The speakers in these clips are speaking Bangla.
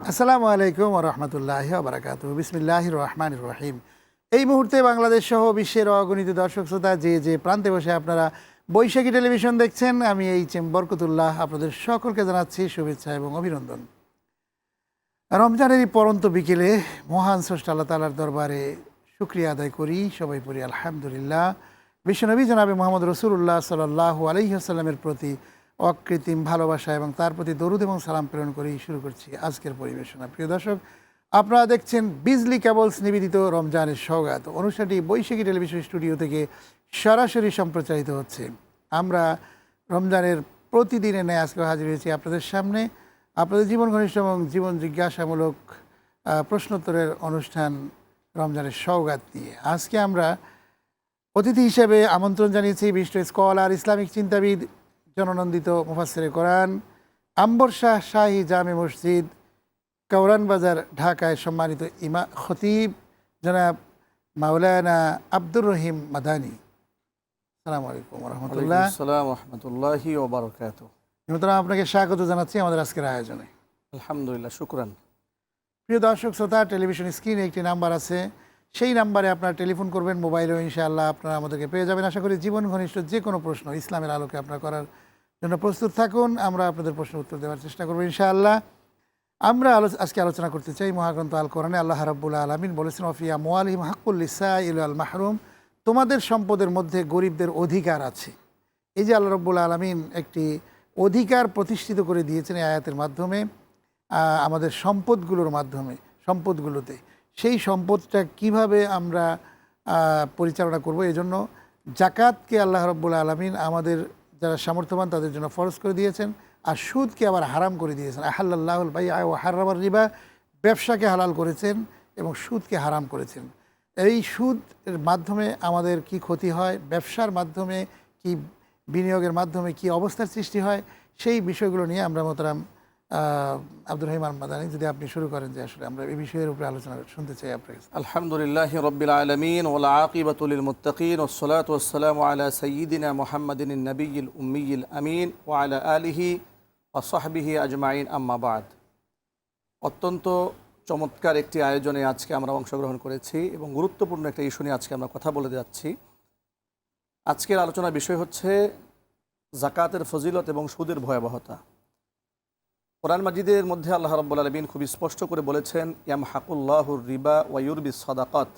আসসালামু আলাইকুম রহমতুল্লাহ বারাকাতু বিসমিল্লাহ রহমান রহিম। এই মুহূর্তে বাংলাদেশ সহ বিশ্বের অগণিত দর্শক শ্রোতা যে যে প্রান্তে বসে আপনারা বৈশাখী টেলিভিশন দেখছেন, আমি এই চেম বরকতুল্লাহ আপনাদের সকলকে জানাচ্ছি শুভেচ্ছা এবং অভিনন্দন। রমজানের এই পরন্ত বিকেলে মহান স্রষ্টা আল্লাহ তালার দরবারে শুক্রিয়া আদায় করি। সবাই পড়ি, আলহামদুলিল্লাহ। বিশ্বনবী জনাবে মোহাম্মদ রসুল্লাহ সাল্লাহ আলহিহাস্লামের প্রতি অকৃত্রিম ভালোবাসা এবং তার প্রতি দরুদ এবং সালাম প্রেরণ করেই শুরু করছি আজকের পরিবেশনা। প্রিয় দর্শক, আপনারা দেখছেন বিজলি কেবলস নিবেদিত রমজানের সৌগাত অনুষ্ঠানটি বৈশাখী টেলিভিশন স্টুডিও থেকে সরাসরি সম্প্রচারিত হচ্ছে। আমরা রমজানের প্রতিদিনে ন্যায় আজকে হাজির হয়েছি আপনাদের সামনে। আপনাদের জীবন ঘনিষ্ঠ এবং জীবন জিজ্ঞাসামূলক প্রশ্নোত্তরের অনুষ্ঠান রমজানের সৌগাত নিয়ে। আজকে আমরা অতিথি হিসেবে আমন্ত্রণ জানিয়েছি বিশিষ্ট স্কলার, ইসলামিক চিন্তাবিদ, জননন্দিত মুফাসসিরে কোরআন, আম্বর শাহ শাহী জামে মসজিদ কাউরান বাজার, ঢাকায় সম্মানিত ইমা, খতিব জনাব মাওলানা আব্দুর রহিম মাদানী। সালাম আলাইকুম রহমতুল্লাহ। আসসালাম রহমতুল্লাহি সুতরাং আপনাকে স্বাগত জানাচ্ছি আমাদের আজকের আয়োজনে। আলহামদুলিল্লাহ শুক্রান। প্রিয় দর্শক শ্রোতা টেলিভিশন স্ক্রিনে একটি নাম্বার আছে। সেই নাম্বারে আপনারা টেলিফোন করবেন মোবাইলেও ইনশাআল্লাহ আপনারা আমাদেরকে পেয়ে যাবেন। আশা করি জীবন ঘনিষ্ঠ যে কোনো প্রশ্ন ইসলামের আলোকে আপনারা করার জন্য প্রস্তুত থাকুন। আমরা আপনাদের প্রশ্ন উত্তর দেওয়ার চেষ্টা করব ইনশাআল্লাহ। আমরা আলো আজকে আলোচনা করতে চাই মহাগ্রন্থ আল কোরআনে আল্লাহ রাব্বুল আলমিন বলেছেন অফিয়া মোয়ালিম হাক্কুল্লিসা ইল আল মাহরুম। তোমাদের সম্পদের মধ্যে গরিবদের অধিকার আছে। এই যে আল্লাহ রব্বুল আলমিন একটি অধিকার প্রতিষ্ঠিত করে দিয়েছেন এই আয়াতের মাধ্যমে আমাদের সম্পদগুলোর মাধ্যমে, সম্পদগুলোতে। সেই সম্পদটা কীভাবে আমরা পরিচালনা করব এই জন্য জাকাতকে আল্লাহ রব্বুল আলমিন আমাদের যারা সামর্থ্যবান তাদের জন্য ফরজ করে দিয়েছেন, আর সুদকে আবার হারাম করে দিয়েছেন। আহাল্লাহুল ভাই ও হারাবার রিবা, ব্যবসাকে হালাল করেছেন এবং সুদকে হারাম করেছেন। এই সুদের মাধ্যমে আমাদের কি ক্ষতি হয়? ব্যবসার মাধ্যমে কি বিনিয়োগের মাধ্যমে কি অবস্থার সৃষ্টি হয়, সেই বিষয়গুলো নিয়ে আমরা মোতারাম আব্দুর রহিম আল মাদানি যদি আপনি শুরু করেন যে আসলে আমরা এই বিষয়ের উপরে আলোচনা শুনতে চাই আপনার কাছে। আলহামদুলিল্লাহ রবিল আলমিন ওলা আকিবতুল মুত্তাকিন ওসলাত ওসালাম আলা সঈদিনা মোহাম্মদিন নবীল উম্মিল আমিন ও আলা আলিহি ওসাহবিহি আজমাইন আম্মাবাদ অত্যন্ত চমৎকার একটি আয়োজনে আজকে আমরা অংশগ্রহণ করেছি এবং গুরুত্বপূর্ণ একটা ইস্যু নিয়ে আজকে আমরা কথা বলে যাচ্ছি। আজকের আলোচনার বিষয় হচ্ছে জাকাতের ফজিলত এবং সুদের ভয়াবহতা। কোরআন মাজিদের মধ্যে আল্লাহ রব্বুল আলমিন খুব স্পষ্ট করে বলেছেন ইয়াম হাকুল্লাহুর রিবা ওয়াইউরবি সদাকত।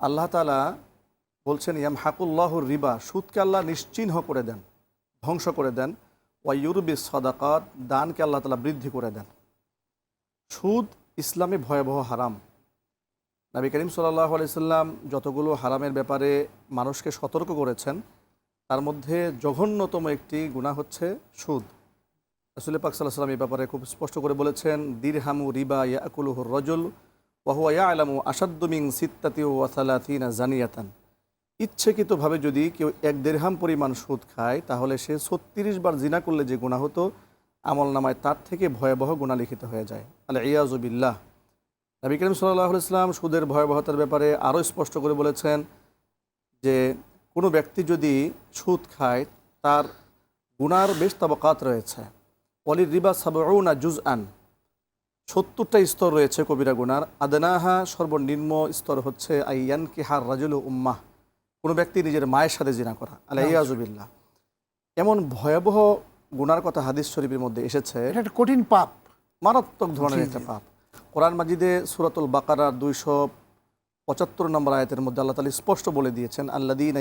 আল্লাহ তালা বলছেন ইয়াম হাকুল্লাহুর রিবা, সুদকে আল্লাহ নিশ্চিহ্ন করে দেন, ধ্বংস করে দেন। ওয়াইউরবি সদাকত, দানকে আল্লাহ তালা বৃদ্ধি করে দেন। সুদ ইসলামে ভয়াবহ হারাম। নবী করিম সাল্লাহ আলাইসাল্লাম যতগুলো হারামের ব্যাপারে মানুষকে সতর্ক করেছেন, তার মধ্যে জঘন্যতম একটি গুণা হচ্ছে সুদ। রসুল পাক সাল্লাহ সাল্লাম এই ব্যাপারে খুব স্পষ্ট করে বলেছেন, দিরহামু রিবা ইয়াকুলুহুর রজুল ওয়াহুয়া ইয়া আলামু আসাদ্দমিং সিত্তাতি ওয়াসালাথিনা জানিয়াতান। ইচ্ছাকৃতভাবে যদি কেউ এক দেড়হাম পরিমাণ সুদ খায়, তাহলে সে ছত্রিশ বার জিনা করলে যে গুণা হতো, আমল নামায় তার থেকে ভয়াবহ গুণা লিখিত হয়ে যায়। আল্লাহ ইয়াজুবিল্লাহ নবী করিম সাল্লাহ ইসলাম সুদের ভয়াবহতার ব্যাপারে আরও স্পষ্ট করে বলেছেন যে কোনো ব্যক্তি যদি সুদ খায় তার গুনার বেশ তাবকাত রয়েছে। অলির রিবা সাবউনা জুজ আন সত্তরটা স্তর রয়েছে কবিরা গুনার। আদনাহা সর্বনিম্ন স্তর হচ্ছে আইয়ান কিহার রাজুল উম্মাহ কোনো ব্যক্তি নিজের মায়ের সাথে জিনা করা। আলাইয়াজুবিল্লাহ এমন ভয়াবহ গুনার কথা হাদিস শরীফের মধ্যে এসেছে। এটা একটা কঠিন পাপ। মারাত্মক ধরনের একটা পাপ। কোরআন মাজিদে সুরাতুল বাকারার দুইশো পঁচাত্তর নম্বর আয়াতের মধ্যে আল্লাহ তালা স্পষ্ট বলে দিয়েছেন আল্লাদিন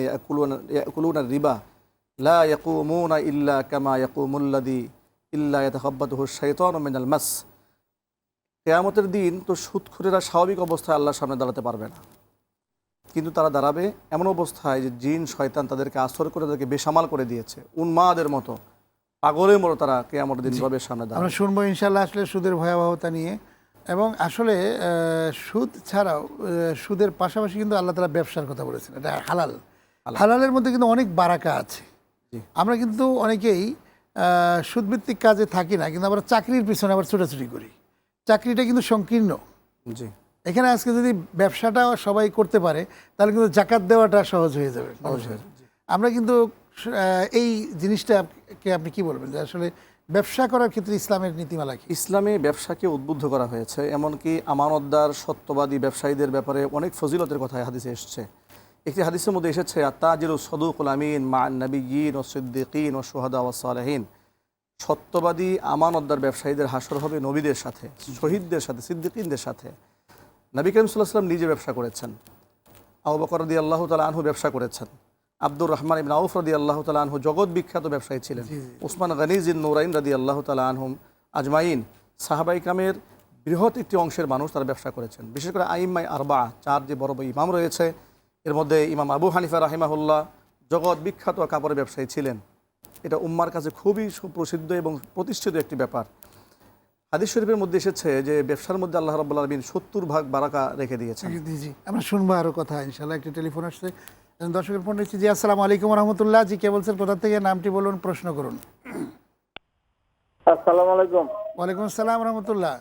ইয়াকুলুনা রিবা লা ইয়াকুমুনা ইল্লা কামা ইয়াকুমুল্লাদি ইল্লা ইয়াতাখাব্বাতুহু শাইতানু মিনাল মাস। কেয়ামতের দিন তো সুদখুরেরা স্বাভাবিক অবস্থায় আল্লাহর সামনে দাঁড়াতে পারবে না। কিন্তু তারা দাঁড়াবে এমন অবস্থায় যে জিন শয়তান তাদেরকে আসর করে তাদেরকে বেসামাল করে দিয়েছে। উন্মাদের মতো পাগলের মতো তারা কেয়ামতের দিন রবের সামনে দাঁড়াবে। আমরা শুনব ইনশাল্লাহ আসলে সুদের ভয়াবহতা নিয়ে। এবং আসলে সুদ ছাড়াও সুদের পাশাপাশি কিন্তু আল্লাহ তালা ব্যবসার কথা বলেছেন। এটা হালাল। হালালের মধ্যে কিন্তু অনেক বারাকা আছে। আমরা কিন্তু অনেকেই সুদভিত্তিক কাজে থাকি না কিন্তু আমরা চাকরির পিছনে আবার ছোটাছুটি করি। চাকরিটা কিন্তু সংকীর্ণ। জি। এখানে আজকে যদি ব্যবসাটা সবাই করতে পারে তাহলে কিন্তু জাকাত দেওয়াটা সহজ হয়ে যাবে। মানুষের আমরা কিন্তু এই জিনিসটাকে আপনি কি বলবেন? যে আসলে ব্যবসা করার ক্ষেত্রে ইসলামের নীতিমালা কি? ইসলামে ব্যবসাকে উদ্বুদ্ধ করা হয়েছে, এমনকি আমানতদার, সত্যবাদী ব্যবসায়ীদের ব্যাপারে অনেক ফজিলতের কথা হাদিসে এসছে। একটি হাদিসের মধ্যে এসেছে আত্মাজির সদুকুল আমিন মা নবীন ও সিদ্দিকিন ও সোহাদা ও সালেহীন। সত্যবাদী, আমানতদার ব্যবসায়ীদের হাসর হবে নবীদের সাথে, শহীদদের সাথে, সিদ্দিকিনদের সাথে। নবী করিম সাল্লাম নিজে ব্যবসা করেছেন। আবু বকর রদি আল্লাহ তালা আনহু ব্যবসা করেছেন। আব্দুর রহমান ইবিন আউফ রদি আল্লাহ তালা আনহু জগৎ বিখ্যাত ব্যবসায়ী ছিলেন। উসমান গনিজিন নুরাইন রদি আল্লাহ তালা আনহুম আজমাইন। সাহাবাই কামের বৃহৎ একটি অংশের মানুষ তারা ব্যবসা করেছেন। বিশেষ করে আইম্মাই আরবা চার যে বড় বড় ইমাম রয়েছে এর মধ্যে ইমাম আবু হানিফা রাহিমাহুল্লাহ জগৎ বিখ্যাত কাপড়ের ব্যবসায়ী ছিলেন। এটা উম্মার কাছে খুবই সুপ্রসিদ্ধ এবং প্রতিষ্ঠিত একটি ব্যাপার। হাদিস শরীফের মধ্যে এসেছে যে ব্যবসার মধ্যে আল্লাহ রব্বুল আলমিন সত্তর ভাগ বারাকা রেখে দিয়েছেন। জি জি আমরা শুনব আরও কথা ইনশাল্লাহ একটি টেলিফোন আসছে। দর্শকের ফোন নিচ্ছি জি আসসালামু আলাইকুম রহমতুল্লাহ। জি কে বলছেন? কোথা থেকে? নামটি বলুন প্রশ্ন করুন। আসসালামু আলাইকুম। ওয়ালাইকুম আসসালাম রহমতুল্লাহ।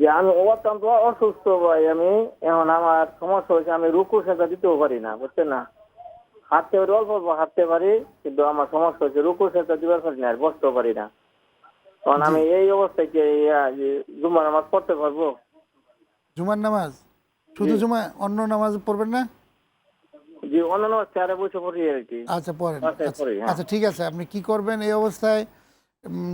যে আমি অত্যন্ত অসুস্থ ভাই। আমি এখন আমার সমস্যা হয়েছে আমি রুকু সেটা দিতেও পারি না বুঝছেন না? হাঁটতে পারি অল্প অল্প হাঁটতে পারি কিন্তু আমার সমস্যা হচ্ছে রুকু সেটা দিবার পারি না আর বসতেও পারি না। তখন আমি এই অবস্থায় কি যে জুম্মা নামাজ পড়তে পারব? জুমার নামাজ? শুধু জুমা অন্য নামাজ পড়বেন না? যে অন্যান্য চেয়ারে বসে পড়ি আর কি। আচ্ছা পড়েন। বাসায় আচ্ছা, হ্যাঁ। আচ্ছা ঠিক আছে। আপনি কি করবেন এই অবস্থায়?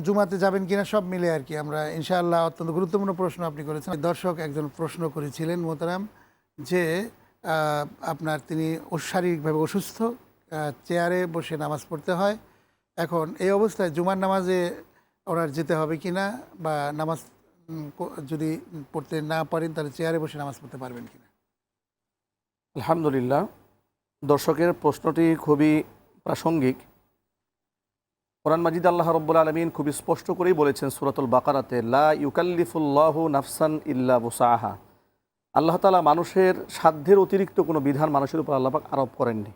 জুমাতে যাবেন কিনা সব মিলে আর কি। আমরা ইনশাআল্লাহ অত্যন্ত গুরুত্বপূর্ণ প্রশ্ন আপনি করেছেন। দর্শক একজন প্রশ্ন করেছিলেন মোতারাম যে আপনার তিনি শারীরিকভাবে অসুস্থ আহ, চেয়ারে বসে নামাজ পড়তে হয়। এখন এই অবস্থায় জুমার নামাজে ওনার যেতে হবে কিনা বা নামাজ যদি পড়তে না পারেন তাহলে চেয়ারে বসে নামাজ পড়তে পারবেন কিনা? আলহামদুলিল্লাহ দর্শকের প্রশ্নটি খুবই প্রাসঙ্গিক। কোরআন মাজিদ আল্লাহ রব্বুল আলমিন খুবই স্পষ্ট করেই বলেছেন সুরাতুল বাকারাতে, লা ইউকাল্লিফুল্লাহ নাফসান ইল্লা বুসাহা আল্লাহ তালা মানুষের সাধ্যের অতিরিক্ত কোনো বিধান মানুষের উপর আল্লাপাক আরোপ করেননি।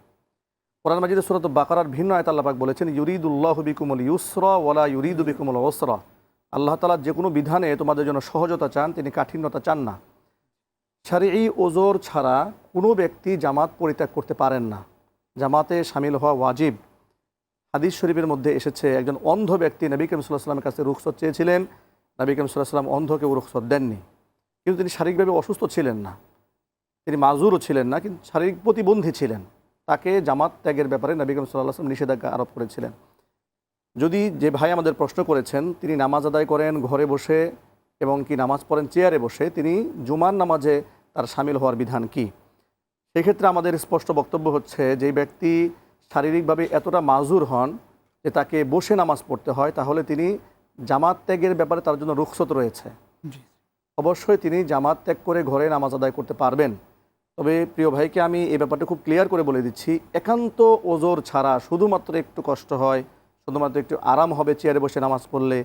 কোরআন মাজিদের সুরাত বাকারার ভিন্ন আয়ত আল্লাপাক বলেছেন, ইউরিদুল্লাহ বিকুমল ইউসরা ওলা ইউরিদু বিকুমল ওসরা। আল্লাহ তালা যে কোনো বিধানে তোমাদের জন্য সহজতা চান, তিনি কাঠিন্যতা চান না। শারী ওজোর ছাড়া কোনো ব্যক্তি জামাত পরিত্যাগ করতে পারেন না। জামাতে সামিল হওয়া ওয়াজিব। হাদিস শরীফের মধ্যে এসেছে, একজন অন্ধ ব্যক্তি নবী করিম সাল্লামের কাছে রুখসত চেয়েছিলেন। নবী করিম সাল্লাহ সাল্লাম অন্ধকে রুখসত দেননি। কিন্তু তিনি শারীরিকভাবে অসুস্থ ছিলেন না। তিনি মাজুরও ছিলেন না, কিন্তু শারীরিক প্রতিবন্ধী ছিলেন। তাকে জামাত ত্যাগের ব্যাপারে নবী করিম সাল্লাহ সাল্লাম নিষেধাজ্ঞা আরোপ করেছিলেন। যদি যে ভাই আমাদের প্রশ্ন করেছেন, তিনি নামাজ আদায় করেন, ঘরে বসে এবং কি নামাজ পড়েন চেয়ারে বসে তিনি জুমার নামাজে তার সামিল হওয়ার বিধান কি? সেক্ষেত্রে আমাদের স্পষ্ট বক্তব্য হচ্ছে যে ব্যক্তি শারীরিকভাবে এতটা মাজুর হন যে তাকে বসে নামাজ পড়তে হয় তাহলে তিনি জামাত ত্যাগের ব্যাপারে তার জন্য রুখসত রয়েছে। অবশ্যই তিনি জামাত ত্যাগ করে ঘরে নামাজ আদায় করতে পারবেন। তবে প্রিয় ভাইকে আমি এই ব্যাপারটা খুব ক্লিয়ার করে বলে দিচ্ছি একান্ত ওজোর ছাড়া শুধুমাত্র একটু কষ্ট হয় শুধুমাত্র একটু আরাম হবে চেয়ারে বসে নামাজ পড়লে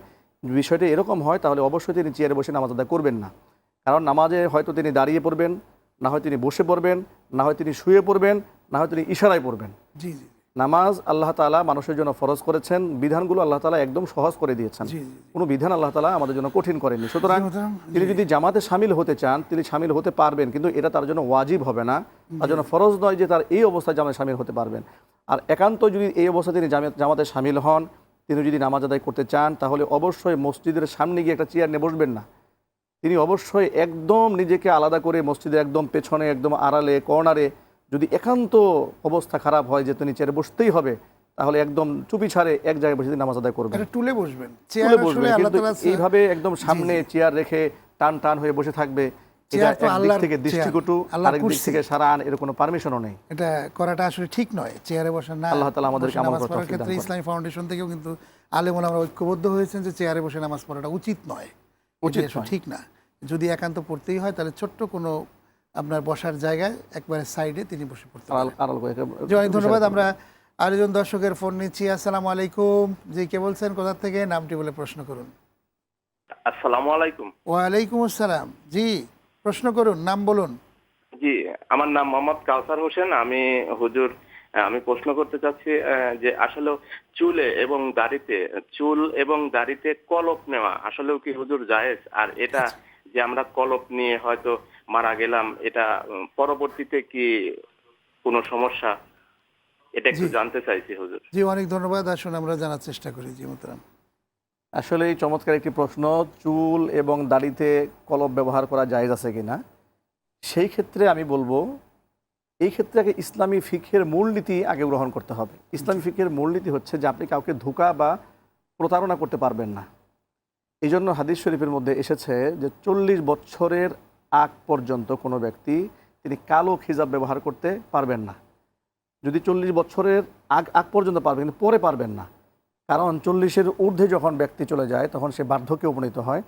বিষয়টা এরকম হয় তাহলে অবশ্যই তিনি চেয়ারে বসে নামাজ আদায় করবেন না। কারণ নামাজে হয়তো তিনি দাঁড়িয়ে পড়বেন না হয় তিনি বসে পড়বেন না হয় তিনি শুয়ে পড়বেন না হয় তিনি ইশারায় পড়বেন। জি জি নামাজ আল্লাহ তালা মানুষের জন্য ফরজ করেছেন বিধানগুলো আল্লাহ তালা একদম সহজ করে দিয়েছেন। কোনো বিধান আল্লাহ তালা আমাদের জন্য কঠিন করেনি। সুতরাং তিনি যদি জামাতে সামিল হতে চান তিনি সামিল হতে পারবেন কিন্তু এটা তার জন্য ওয়াজিব হবে না। তার জন্য ফরজ নয় যে তার এই অবস্থায় জামাতে সামিল হতে পারবেন। আর একান্ত যদি এই অবস্থায় তিনি জামে- জামাতে সামিল হন তিনি যদি নামাজ আদায় করতে চান তাহলে অবশ্যই মসজিদের সামনে গিয়ে একটা চেয়ার নিয়ে বসবেন না। তিনি অবশ্যই একদম নিজেকে আলাদা করে মসজিদের একদম পেছনে একদম আড়ালে কর্নারে যদি একান্ত অবস্থা খারাপ হয় যে তিনি চেয়ারে বসতেই হবে তাহলে একদম চুপি ছাড়ে এক জায়গায় বসে তিনি নামাজ আদায় করবেন। টুলে বসবেন। তুলে চেয়ার কিন্তু এইভাবে একদম সামনে চেয়ার রেখে টান টান হয়ে বসে থাকবে এটা একদিক থেকে দৃষ্টিকটু আরেক দিক কুরসি। থেকে সারান এর কোনো পারমিশনও নেই। এটা করাটা আসলে ঠিক নয়। চেয়ারে বসা না আল্লাহ তাআলা আমাদেরকে আমল নামাজ করার পড়ার তৌফিক ক্ষেত্রে ইসলামী ফাউন্ডেশন থেকেও কিন্তু আলেমুল আমরা ঐক্যবদ্ধ হয়েছেন যে চেয়ারে বসে নামাজ পড়াটা উচিত নয়। উচিত। ঠিক না। যদি একান্ত পড়তেই হয় তাহলে ছোট্ট কোনো আপনার বসার জায়গায় একবারে সাইডে তিনি বসে পড়তে অনেক ধন্যবাদ। আমরা আরেকজন দর্শকের ফোন নিচ্ছি। আসসালামু আলাইকুম। জি কে বলছেন? কোথা থেকে? নামটি বলে প্রশ্ন করুন। আসসালামু আলাইকুম। ওয়ালাইকুম আসসালাম। জি। প্রশ্ন করুন নাম বলুন। জি আমার নাম মোহাম্মদ কাউসার হোসেন। আমি হুজুর আমি প্রশ্ন করতে চাচ্ছি যে আসলে চুলে এবং দাড়িতে চুল এবং দাড়িতে কলপ নেওয়া আসলেও কি হুজুর জায়েজ? আর এটা যে আমরা কলপ নিয়ে হয়তো মারা গেলাম এটা পরবর্তীতে কি কোনো সমস্যা? এটা একটু জানতে চাইছি হুজুর। জি অনেক ধন্যবাদ। আসুন আমরা জানার চেষ্টা করি জি মোহতারাম। আসলে এই চমৎকার একটি প্রশ্ন, চুল এবং দাড়িতে কলব ব্যবহার করা জায়েজ আছে কি না সেই ক্ষেত্রে আমি বলব, এই ক্ষেত্রে আগে ইসলামী ফিকের মূলনীতি আগে গ্রহণ করতে হবে। ইসলামী ফিকের মূলনীতি হচ্ছে যে আপনি কাউকে ধোকা বা প্রতারণা করতে পারবেন না। এই জন্য হাদিস শরীফের মধ্যে এসেছে যে চল্লিশ বছরের আগ পর্যন্ত কোনো ব্যক্তি তিনি কালো খিজাব ব্যবহার করতে পারবেন না। যদি চল্লিশ বছরের আগ আগ পর্যন্ত পারবেন, কিন্তু পরে পারবেন না। কারণ চল্লিশের ঊর্ধ্বে যখন ব্যক্তি চলে যায় তখন সে বার্ধক্যে উপনীত হয়।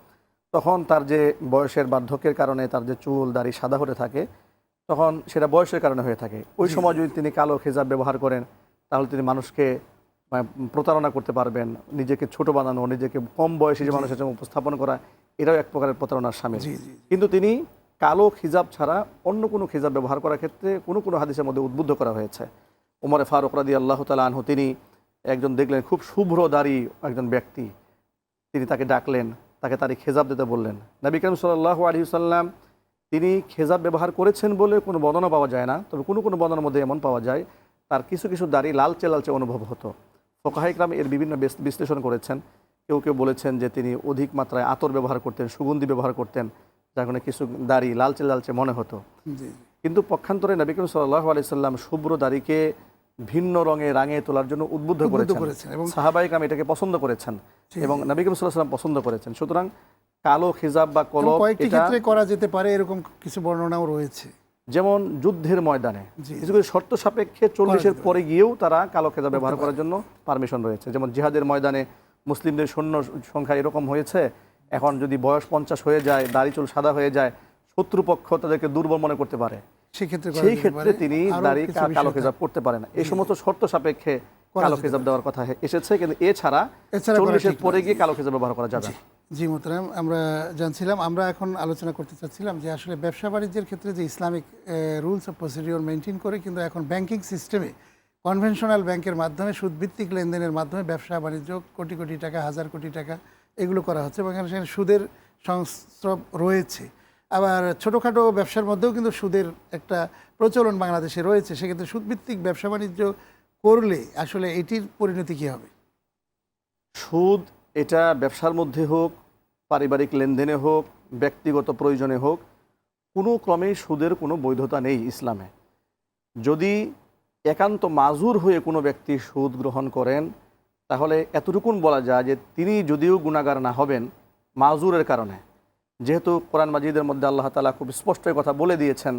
তখন তার যে বয়সের বার্ধক্যের কারণে তার যে চুল দাড়ি সাদা হতে থাকে তখন সেটা বয়সের কারণে হয়ে থাকে। ওই সময় যদি তিনি কালো খেজাব ব্যবহার করেন তাহলে তিনি মানুষকে মানে, প্রতারণা করতে পারবেন নিজেকে ছোট বানানো নিজেকে কম বয়সী যে মানুষের সামনে উপস্থাপন করা এটাও এক প্রকারের প্রতারণার সামিল। জি কিন্তু তিনি কালো খিজাব ছাড়া অন্য কোনো খিজাব ব্যবহার করার ক্ষেত্রে কোনো কোনো হাদিসের মধ্যে উদ্বুদ্ধ করা হয়েছে। উমরে ফারুক রাদি আল্লাহ তালা আনহু তিনি একজন দেখলেন খুব শুভ্র দাড়ি একজন ব্যক্তি। তিনি তাকে ডাকলেন তাকে তারই খেজাব দিতে বললেন। নবী করিম সাল্লাহ আলী সাল্লাম তিনি খেজাব ব্যবহার করেছেন বলে কোনো বর্ণনা পাওয়া যায় না তবে কোনো কোনো বর্ণনার মধ্যে এমন পাওয়া যায় তার কিছু কিছু দাড়ি লালচে লালচে অনুভব হতো। ফোকাহাইকরাম এর বিভিন্ন বিশ্লেষণ করেছেন। কেউ কেউ বলেছেন যে তিনি অধিক মাত্রায় আতর ব্যবহার করতেন সুগন্ধি ব্যবহার করতেন যার কারণে কিছু দাড়ি লালচে লালচে মনে হতো। কিন্তু পক্ষান্তরে নবী করিম সাল্লাহ আলি সাল্লাম শুভ্র দাড়িকে ভিন্ন রঙে রাঙে তোলার জন্য উদ্বুদ্ধ করেছেন। এবং সাহাবাইকাম এটাকে পছন্দ করেছেন এবং নবী করিম সাল্লাম পছন্দ করেছেন। সুতরাং কালো খিজাব বা কলব কয়েকটি ক্ষেত্রে করা যেতে পারে এরকম কিছু বর্ণনাও রয়েছে। যেমন যুদ্ধের ময়দানে। জি। কিছু কিছু শর্ত সাপেক্ষে চল্লিশের পরে। গিয়েও তারা কালো খেজা ব্যবহার করার জন্য পারমিশন রয়েছে। যেমন জিহাদের ময়দানে মুসলিমদের সৈন্য সংখ্যা এরকম হয়েছে এখন যদি বয়স পঞ্চাশ হয়ে যায় দাড়ি চুল সাদা হয়ে যায় শত্রুপক্ষ তাদেরকে দুর্বল মনে করতে পারে। সেক্ষেত্রে সেই ক্ষেত্রে পারে। তিনি আরও দাড়ি কিছু কা- কালো থাকে। করতে পারেন এই সমস্ত শর্ত সাপেক্ষে কালো খেজাব দেওয়ার কথা এসেছে কিন্তু এছাড়া চল্লিশের পরে গিয়ে কালো খেজাব ব্যবহার করা যাবে জি মোহতারাম আমরা জানছিলাম আমরা এখন আলোচনা করতে চাচ্ছিলাম যে আসলে ব্যবসা বাণিজ্যের ক্ষেত্রে যে Islamic rules of procedure maintain করে কিন্তু এখন ব্যাংকিং সিস্টেমে কনভেনশনাল ব্যাংকের মাধ্যমে সুদভিত্তিক লেনদেনের মাধ্যমে ব্যবসা বাণিজ্য কোটি কোটি টাকা হাজার কোটি টাকা এগুলো করা হচ্ছে এবং এখানে সেখানে সুদের সংস্রব রয়েছে। আবার ছোটোখাটো ব্যবসার মধ্যেও কিন্তু সুদের একটা প্রচলন বাংলাদেশে রয়েছে, সেক্ষেত্রে সুদভিত্তিক ব্যবসা বাণিজ্য করলে আসলে এটির পরিণতি কী হবে? সুদ এটা ব্যবসার মধ্যে হোক, পারিবারিক লেনদেনে হোক, ব্যক্তিগত প্রয়োজনে হোক, কোনো ক্রমেই সুদের কোনো বৈধতা নেই ইসলামে। যদি একান্ত মাজুর হয়ে কোনো ব্যক্তি সুদ গ্রহণ করেন, তাহলে এতটুকুন বলা যায় যে তিনি যদিও গুণাগার না হবেন, মাজুরের কারণে। যেহেতু কোরআন মাজিদের মধ্যে আল্লাহ তালা খুব স্পষ্ট কথা বলে দিয়েছেন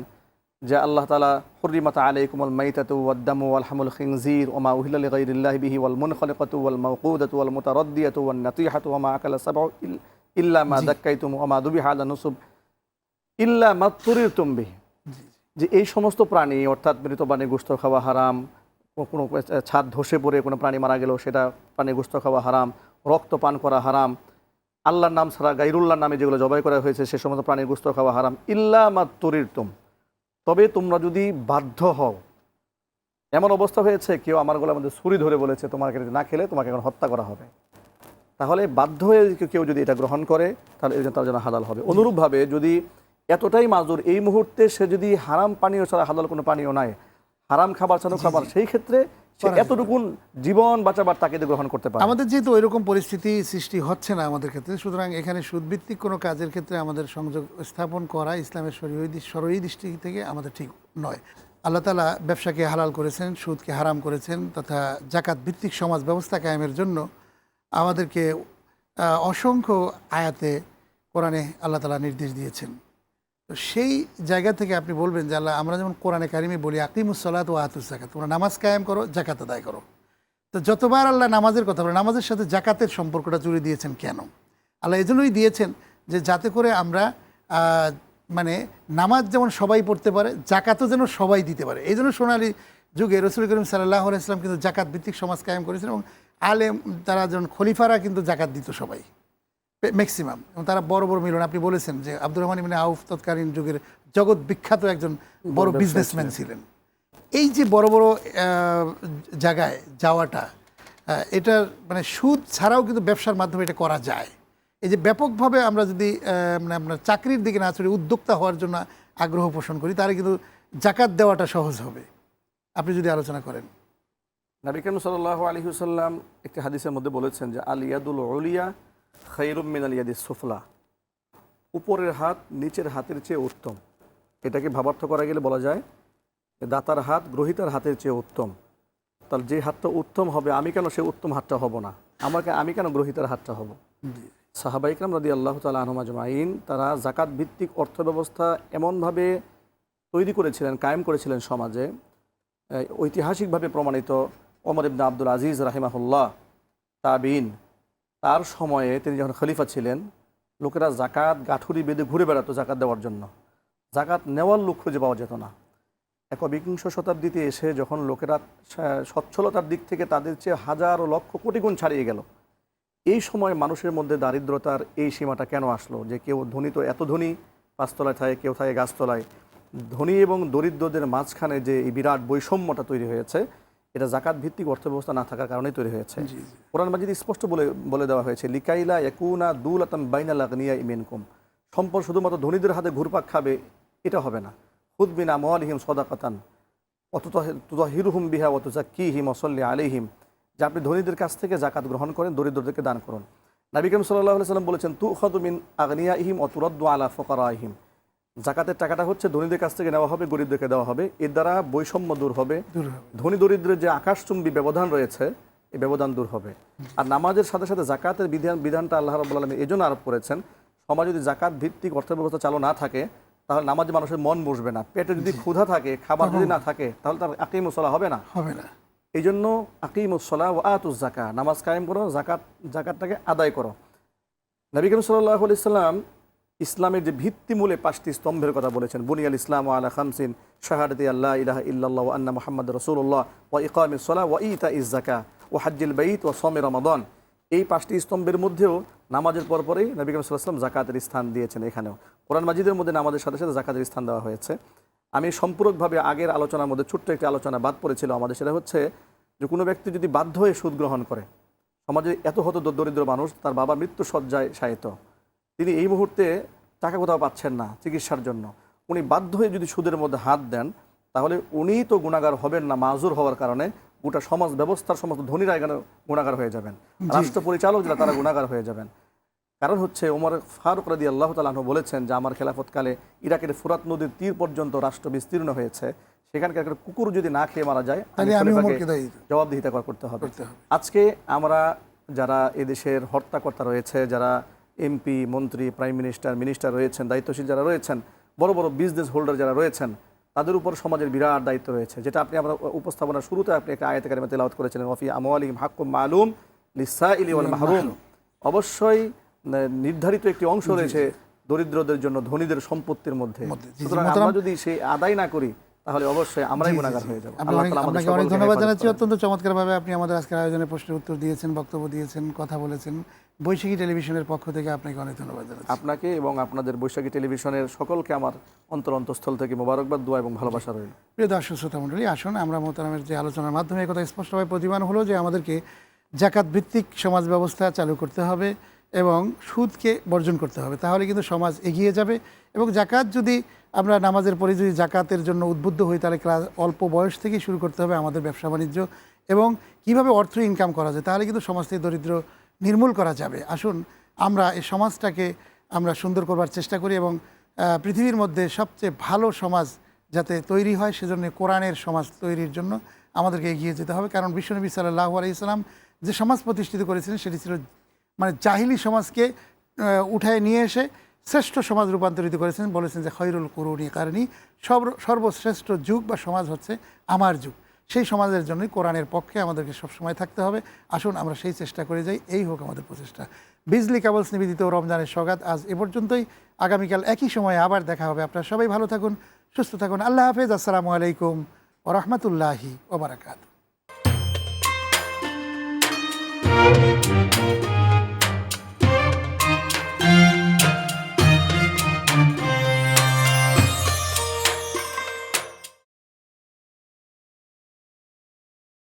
যে আল্লাহ তালা হরিমাতা আলাইকুমল মাইতাতু ওয়াদ্দামু ওয়াল হামুল খিনজির ওমা গাইরিল্লাহি বিহি ওয়াল মুনখালিকাতু ওয়াল মাওকুদাতু ওয়াল মুতারাদ্দিয়াতু ওয়ান নাতিহাতু ওমা আকালা সাবউ ইল- ইল্লা মা। দাক্কাইতুম ওমা দুবিহা আলা নুসুব ইল্লা মা তুরিরতুম বিহি যে এই সমস্ত প্রাণী অর্থাৎ মৃত প্রাণী গোস্ত খাওয়া হারাম কোনো ছাদ ধসে পড়ে কোনো প্রাণী মারা গেল সেটা প্রাণী গোস্ত খাওয়া হারাম রক্ত পান করা হারাম আল্লাহর নাম ছাড়া গাইরুল্লাহর নামে যেগুলো জবাই করা হয়েছে সে সমস্ত প্রাণীর গোস্ত খাওয়া হারাম। ইল্লা মা তুরিরতুম। তবে তোমরা যদি বাধ্য হও এমন অবস্থা হয়েছে কেউ আমার গলার মধ্যে ছুরি ধরে বলেছে তোমাকে এটা না খেলে তোমাকে এখন হত্যা করা হবে। তাহলে বাধ্য হয়ে কেউ যদি এটা গ্রহণ করে তাহলে এটা তার জন্য হালাল হবে। অনুরূপভাবে যদি এতটাই মাজুর এই মুহূর্তে সে যদি হারাম পানীয় ছাড়া হালাল কোনো পানীয় নাই হারাম খাবার ছাড়া খাবার সেই ক্ষেত্রে সে এতটুকুন জীবন বাঁচাবার তাকে গ্রহণ করতে পারে। আমাদের যেহেতু ওইরকম পরিস্থিতি সৃষ্টি হচ্ছে না আমাদের ক্ষেত্রে সুতরাং এখানে সুদভিত্তিক কোনো কাজের ক্ষেত্রে আমাদের সংযোগ স্থাপন করা ইসলামের সরই দৃষ্টি থেকে আমাদের ঠিক নয়। আল্লাহ তালা ব্যবসাকে হালাল করেছেন সুদকে হারাম করেছেন তথা জাকাত ভিত্তিক সমাজ ব্যবস্থা কায়েমের জন্য আমাদেরকে অসংখ্য আয়াতে কোরআনে আল্লাহ তালা নির্দেশ দিয়েছেন। তো সেই জায়গা থেকে আপনি বলবেন যে আল্লাহ, আমরা যেমন কোরআনে কারিমে বলি আকিমুসলাত ও আতুস জাকাত তোমরা নামাজ কায়েম করো জাকাত আদায় করো। তো যতবার আল্লাহ নামাজের কথা বলে, নামাজের সাথে জাকাতের সম্পর্কটা জুড়ে দিয়েছেন কেন? আল্লাহ এজন্যই দিয়েছেন যে যাতে করে আমরা মানে নামাজ যেমন সবাই পড়তে পারে জাকাতও যেন সবাই দিতে পারে। এই জন্য সোনালি যুগে রসুল করিম সাল্লাহ ইসলাম কিন্তু জাকাত ভিত্তিক সমাজ কায়েম করেছেন এবং আলেম, তারা যেমন খলিফারা কিন্তু জাকাত দিত সবাই। ম্যাক্সিমাম এবং তারা বড় বড় মিলন। আপনি বলেছেন যে আব্দুর রহমান ইমিন আউফ তৎকালীন যুগের জগৎ বিখ্যাত একজন বড় বিজনেসম্যান ছিলেন। এই যে বড় বড় আহ, জায়গায় যাওয়াটা এটা মানে সুদ ছাড়াও কিন্তু ব্যবসার মাধ্যমে এটা করা যায়। এই যে ব্যাপকভাবে আমরা যদি আহ, মানে আপনার চাকরির দিকে না চলে উদ্যোক্তা হওয়ার জন্য আগ্রহ পোষণ করি তাহলে কিন্তু জাকাত দেওয়াটা সহজ হবে। আপনি যদি আলোচনা করেন। নবী করিম সাল্লাহ আলী হুসাল্লাম একটি হাদিসের মধ্যে বলেছেন যে আল ইয়াদুল ওলিয়া খৈরুম মিন ইয়াদি সুফলা। উপরের হাত নিচের হাতের চেয়ে উত্তম। এটাকে ভাবার্থ করা গেলে বলা যায় দাতার হাত গ্রহিতার হাতের চেয়ে উত্তম। তাহলে যে হাতটা উত্তম হবে, আমি কেন সে উত্তম হাতটা হব না? আমাকে আমি কেন গ্রহিতার হাতটা হব? সাহাবাইকরাম রাদি আল্লাহ তালা আহমাজমাইন তারা জাকাত ভিত্তিক অর্থ ব্যবস্থা এমনভাবে তৈরি করেছিলেন, কায়েম করেছিলেন সমাজে ঐতিহাসিকভাবে প্রমাণিত। ওমর ইবনা আব্দুল আজিজ রাহিমাহুল্লাহ, তাবিন তার সময়ে তিনি যখন খলিফা ছিলেন, লোকেরা জাকাত, গাঠুরি বেঁধে ঘুরে বেড়াতো জাকাত দেওয়ার জন্য। জাকাত নেওয়ার লোক খুঁজে পাওয়া যেত না। একবিংশ শতাব্দীতে এসে যখন লোকেরা সচ্ছলতার দিক থেকে তাদের চেয়ে হাজার ও লক্ষ কোটি গুণ ছাড়িয়ে গেল, এই সময় মানুষের মধ্যে দারিদ্রতার এই সীমাটা কেন আসলো? যে কেউ ধনী তো এত ধনী, পাঁচতলায় থাকে কেউ থাকে গাছতলায়। ধনী এবং দরিদ্রদের মাঝখানে যে এই বিরাট বৈষম্যটা তৈরি হয়েছে এটা জাকাত ভিত্তিক অর্থব্যবস্থা না থাকার কারণেই তৈরি হয়েছে। কোরআন মাজিদ স্পষ্ট বলে বলে দেওয়া হয়েছে লিকাইলা একুনা দুল আতম বাইনা লাগনিয়া ইমেনকুম সম্পদ শুধুমাত্র ধনীদের হাতে ঘুরপাক খাবে এটা হবে না। হুদবিন আমওয়ালিহিম সদাকাতান অতুতাহিরুহুম বিহা অতুজাক্কিহিম অসল্লি আলিহিম যে আপনি ধনীদের কাছ থেকে জাকাত গ্রহণ করেন দরিদ্রদেরকে দান করুন। নবী করিম সাল্লাহ সাল্লাম বলেছেন তু খদমিন আগনিয়া ইহিম অতুরদ্দু আলা ফকরা আহিম জাকাতের টাকাটা হচ্ছে ধনীদের কাছ থেকে নেওয়া হবে গরিবদেরকে দেওয়া হবে। এর দ্বারা বৈষম্য দূর হবে। ধনী দরিদ্রের যে আকাশচুম্বী ব্যবধান রয়েছে এই ব্যবধান দূর হবে। আর নামাজের সাথে সাথে জাকাতের বিধান বিধানটা আল্লাহ রব্বুল আলমী এই জন্য আরোপ করেছেন সমাজ যদি জাকাত ভিত্তিক অর্থ ব্যবস্থা চালু না থাকে তাহলে নামাজে মানুষের মন বসবে না। পেটে যদি ক্ষুধা থাকে খাবার যদি না থাকে তাহলে তার আকিম মুসলা হবে না। হবে না। এই জন্য আকিম উসলা ও আতুস জাকা নামাজ কায়েম করো জাকাত জাকাতটাকে আদায় করো। নবী করিম সাল্লাহ ইসলাম ইসলামের যে ভিত্তিমূলে পাঁচটি স্তম্ভের কথা বলেছেন। বুনিয়াল ইসলাম আলা খামসিন, শাহাদতি আল্লাহ ইলাহ ইল্লাল্লাহ আন্না মোহাম্মদ রসুল্লাহ ও ইকাম ইসলা ও ইতা ইজ জাকা ও হাজ্জিল বাইত ও সমে রমাদন। এই পাঁচটি স্তম্ভের মধ্যেও নামাজের পরপরেই নবী করিম সাল্লাম জাকাতের স্থান দিয়েছেন এখানেও। কোরআন মাজিদের মধ্যে নামাজের সাথে সাথে জাকাতের স্থান দেওয়া হয়েছে। আমি সম্পূরকভাবে আগের আলোচনার মধ্যে ছোট্ট একটি আলোচনা বাদ পড়েছিল আমাদের সেটা হচ্ছে যে কোনো ব্যক্তি যদি বাধ্য হয়ে সুদ গ্রহণ করে সমাজে এত হত দরিদ্র মানুষ, তার বাবা মৃত্যু সজ্জায় শায়িত। তিনি এই মুহূর্তে টাকা কোথাও পাচ্ছেন না চিকিৎসার জন্য। উনি বাধ্য হয়ে যদি সুদের মধ্যে হাত দেন তাহলে উনি তো গুণাগার হবেন না মাজুর হওয়ার কারণে গোটা সমাজ ব্যবস্থার সমস্ত ধনীরা এখানে গুণাগার হয়ে যাবেন। রাষ্ট্র পরিচালক যারা তারা গুণাগার হয়ে যাবেন। কারণ হচ্ছে ওমর ফারুক রাদি আল্লাহ তালাহ বলেছেন যে আমার খেলাফতকালে ইরাকের ফুরাত নদীর তীর পর্যন্ত রাষ্ট্র বিস্তীর্ণ হয়েছে। সেখানকার একটা কুকুর যদি না খেয়ে মারা যায়। জবাবদিহিতা করতে হবে। করতে হবে। আজকে আমরা যারা এদেশের হর্তাকর্তা রয়েছে যারা এমপি মন্ত্রী প্রাইম মিনিস্টার মিনিস্টার রয়েছেন দায়িত্বশীল যারা রয়েছেন বড় বড় বিজনেস হোল্ডার যারা রয়েছেন তাদের উপর সমাজের বিরাট দায়িত্ব রয়েছে। যেটা আপনি আমরা উপস্থাপনার শুরুতে আপনি একটা আয়াত কারিমা তেলাওয়াত করেছিলেন ওফি আমওয়ালিহিম হাক্কুম মালুম লিসাইলি ওয়াল মাহরুম। অবশ্যই নির্ধারিত একটি অংশ রয়েছে দরিদ্রদের জন্য ধনীদের সম্পত্তির মধ্যে। আমরা যদি সেই আদায় না করি তাহলে অবশ্যই আমরাই গুণাগার হয়ে যাব। আপনাকে অনেক ধন্যবাদ জানাচ্ছি। অত্যন্ত চমৎকারভাবে আপনি আমাদের আজকের আয়োজনে প্রশ্নের উত্তর দিয়েছেন বক্তব্য দিয়েছেন কথা বলেছেন। বৈশাখী টেলিভিশনের পক্ষ থেকে আপনাকে অনেক ধন্যবাদ জানাচ্ছি। আপনাকে এবং আপনাদের বৈশাখী টেলিভিশনের সকলকে আমার অন্তর অন্তঃস্থল থেকে মোবারকবাদ দোয়া এবং ভালোবাসা রইল। প্রিয় দর্শক শ্রোতা মণ্ডলী আসুন আমরা মোহতারামের যে আলোচনার মাধ্যমে কথা স্পষ্টভাবে প্রতিমান হলো যে আমাদেরকে জাকাত ভিত্তিক সমাজ ব্যবস্থা চালু করতে হবে এবং সুদকে বর্জন করতে হবে। তাহলে কিন্তু সমাজ এগিয়ে যাবে এবং জাকাত যদি আমরা নামাজের পরে যদি জাকাতের জন্য উদ্বুদ্ধ হই, তাহলে ক্লাস অল্প বয়স থেকেই শুরু করতে হবে আমাদের ব্যবসা বাণিজ্য এবং কীভাবে অর্থ ইনকাম করা যায়, তাহলে কিন্তু সমাজ থেকে দরিদ্র নির্মূল করা যাবে। আসুন, আমরা এই সমাজটাকে আমরা সুন্দর করবার চেষ্টা করি এবং পৃথিবীর মধ্যে সবচেয়ে ভালো সমাজ যাতে তৈরি হয়, সেজন্য কোরআনের সমাজ তৈরির জন্য আমাদেরকে এগিয়ে যেতে হবে। কারণ বিশ্বনবী সাল্লাহ ইসলাম যে সমাজ প্রতিষ্ঠিত করেছিলেন, সেটি ছিল মানে জাহিলি সমাজকে উঠায় নিয়ে এসে শ্রেষ্ঠ সমাজ রূপান্তরিত করেছেন, বলেছেন যে খৈরুল করুণী কারণী। সর্ব সর্বশ্রেষ্ঠ যুগ বা সমাজ হচ্ছে আমার যুগ। সেই সমাজের জন্যই কোরআনের পক্ষে আমাদেরকে সবসময় থাকতে হবে। আসুন আমরা সেই চেষ্টা করে যাই, এই হোক আমাদের প্রচেষ্টা। বিজলি কেবলস নিবেদিত রমজানের সগাত আজ এ পর্যন্তই। আগামীকাল একই সময়ে আবার দেখা হবে। আপনারা সবাই ভালো থাকুন, সুস্থ থাকুন। আল্লাহ হাফেজ। আসসালামু আলাইকুম ও রহমতুল্লাহি ওবরাকাত